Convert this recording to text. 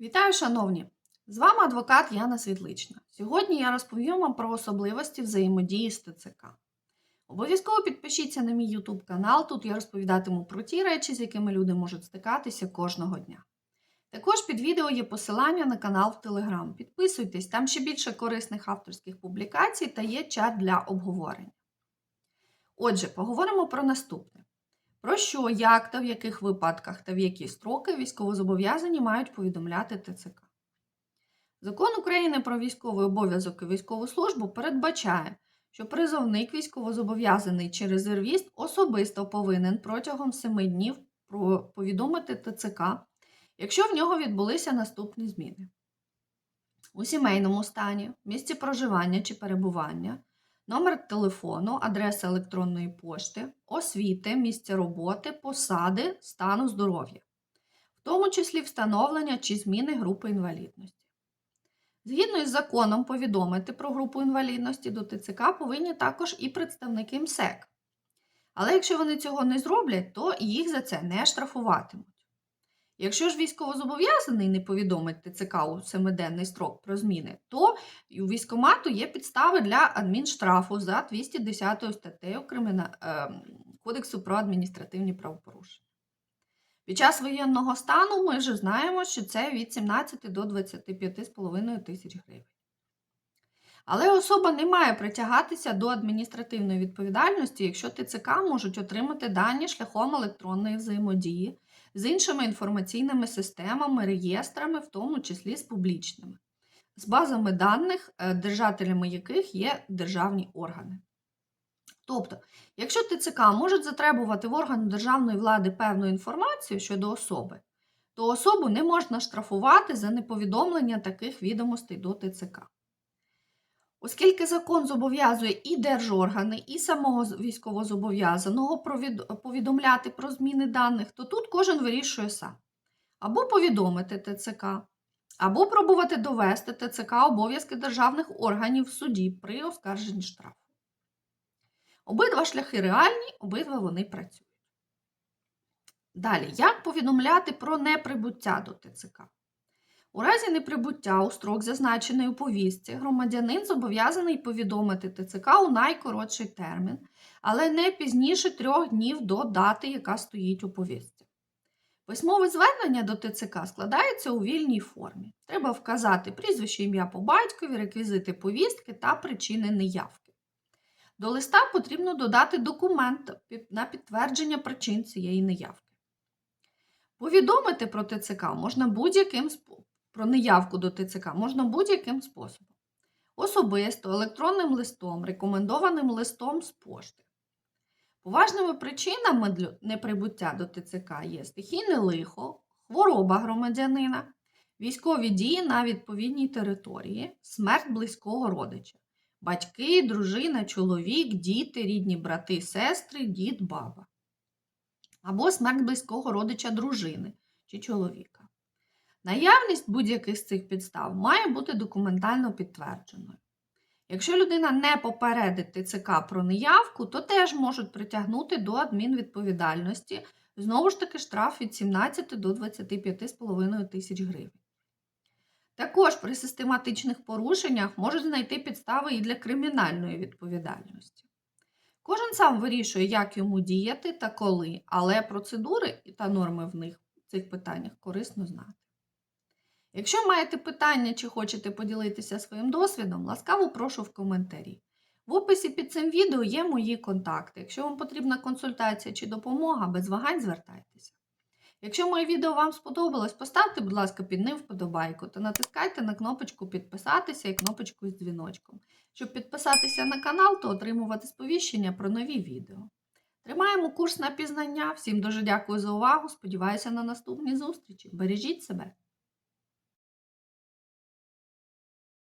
Вітаю, шановні! З вами адвокат Яна Світлична. Сьогодні я розповім вам про особливості взаємодії з ТЦК. Обов'язково підпишіться на мій YouTube канал. Тут я розповідатиму про ті речі, з якими люди можуть стикатися кожного дня. Також під відео є посилання на канал в Telegram. Підписуйтесь, там ще більше корисних авторських публікацій та є чат для обговорення. Отже, поговоримо про наступне. Про що, як та в яких випадках та в які строки військовозобов'язані мають повідомляти ТЦК. Закон України про військовий обов'язок і військову службу передбачає, що призовник військовозобов'язаний чи резервіст особисто повинен протягом 7 днів повідомити ТЦК, якщо в нього відбулися наступні зміни. У сімейному стані, місці проживання чи перебування, номер телефону, адреса електронної пошти, освіти, місце роботи, посади, стану здоров'я, в тому числі встановлення чи зміни групи інвалідності. Згідно із законом, повідомити про групу інвалідності до ТЦК повинні також і представники МСЕК. Але якщо вони цього не зроблять, то їх за це не штрафуватимуть. Якщо ж військовозобов'язаний не повідомить ТЦК у семиденний строк про зміни, то у військкомату є підстави для адмінштрафу за 210 статтею Криміна... е, Кодексу про адміністративні правопорушення. Під час воєнного стану ми вже знаємо, що це від 17 до 25,5 тисяч гривень. Але особа не має притягатися до адміністративної відповідальності, якщо ТЦК можуть отримати дані шляхом електронної взаємодії з іншими інформаційними системами, реєстрами, в тому числі з публічними, з базами даних, е, держателями яких є державні органи. Тобто, якщо ТЦК можуть затребувати в органу державної влади певну інформацію щодо особи, то особу не можна штрафувати за неповідомлення таких відомостей до ТЦК. Оскільки закон зобов'язує і держоргани, і самого військовозобов'язаного повідомляти про зміни даних, то тут кожен вирішує сам. Або повідомити ТЦК, або пробувати довести ТЦК обов'язки державних органів в суді при оскарженні штрафу. Обидва шляхи реальні, обидва вони працюють. Далі, як повідомляти про неприбуття до ТЦК? У разі неприбуття у строк, зазначений у повістці, громадянин зобов'язаний повідомити ТЦК у найкоротший термін, але не пізніше трьох днів до дати, яка стоїть у повістці. Письмове звернення до ТЦК складається у вільній формі. Треба вказати прізвище ім'я по батькові, реквізити повістки та причини неявки. До листа потрібно додати документ на підтвердження причин цієї неявки. Повідомити про ТЦК можна будь-яким спо- про неявку до ТЦК можна будь-яким способом. Особисто, електронним листом, рекомендованим листом з пошти. Поважними причинами для неприбуття до ТЦК є стихійне лихо, хвороба громадянина, військові дії на відповідній території, смерть близького родича, батьки, дружина, чоловік, діти, рідні брати, сестри, дід, баба. Або смерть близького родича дружини чи чоловіка. Наявність будь-яких з цих підстав має бути документально підтвердженою. Якщо людина не попередить ТЦК про неявку, то теж можуть притягнути до адмінвідповідальності, знову ж таки, штраф від 17 до 25,5 тисяч гривень. Також при систематичних порушеннях можуть знайти підстави і для кримінальної відповідальності. Кожен сам вирішує, як йому діяти та коли, але процедури та норми в них в цих питаннях корисно знати. Якщо маєте питання чи хочете поділитися своїм досвідом, ласкаво прошу в коментарі. В описі під цим відео є мої контакти. Якщо вам потрібна консультація чи допомога, без вагань звертайтеся. Якщо моє відео вам сподобалось, поставте, будь ласка, під ним вподобайку та натискайте на кнопочку підписатися і кнопочку з дзвіночком. Щоб підписатися на канал та отримувати сповіщення про нові відео. Тримаємо курс на пізнання. Всім дуже дякую за увагу. Сподіваюся на наступні зустрічі. Бережіть себе!